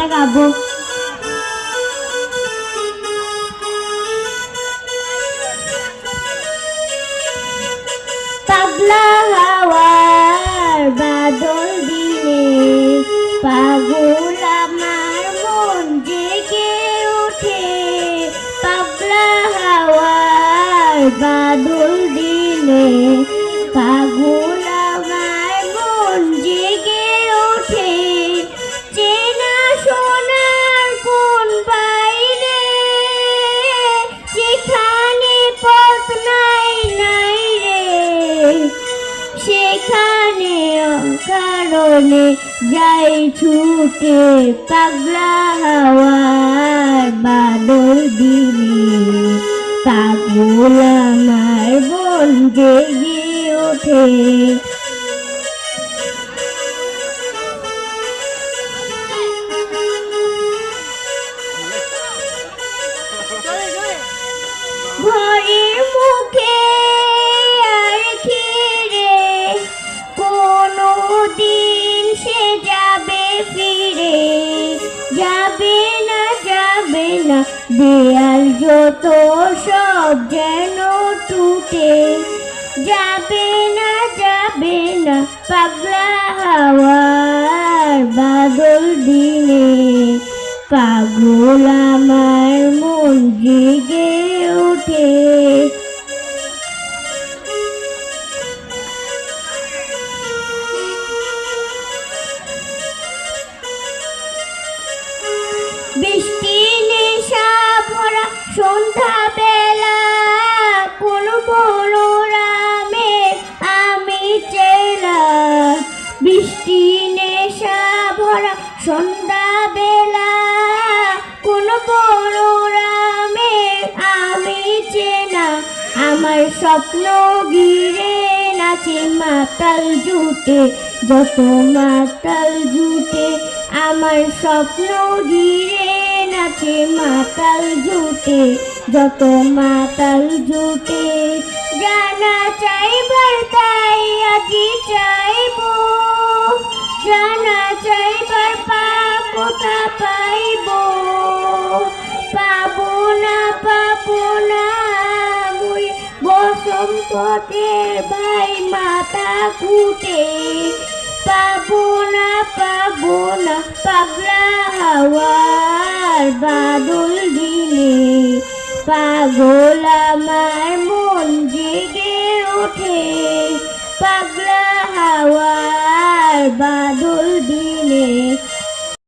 গানটা গাবো পাগলা হাওয়ার বাদল দিনে পাগল আমার মন জেগে ওঠে। পাগলা হাওয়ার বাদল দিনে পাগল সেখানে কারণে যাই ছুটে পাগলা হাওয়ার বাদল দিনে। পাগল আমার বন জেগে ওঠে। দেয়াল যত সব যেন টুটে যাবে না যাবে না পাগলা হাওয়ার বাদল দিনে। পাগল আমার মন জেগে ওঠে। বৃষ্টি সন্ধ্যা বেলা কোন মনোরামের আমি চেলা বৃষ্টি নেশা ভরা সন্ধ্যা বেলা কোন মনোরামের আমি চেনা আমার স্বপ্ন গিরে নাচে মাতাল জুটে, যত মাতাল জুটে আমার স্বপ্ন ঘিরে নাচে মাতাল জুটে, যত মাতাল জুটে। জানা চাইবার তাই আজি চাইব। জানা চাইবার পাপতা পাইব। পাবো না পাবো না, মুই বসন্তদের ভাই মাতা কুটে পাবো না পাবো না পাগলা হাওয়ার বাদল দিনে পাগল আমার মন জেগে ওঠে। পাগলা হাওয়ার বাদল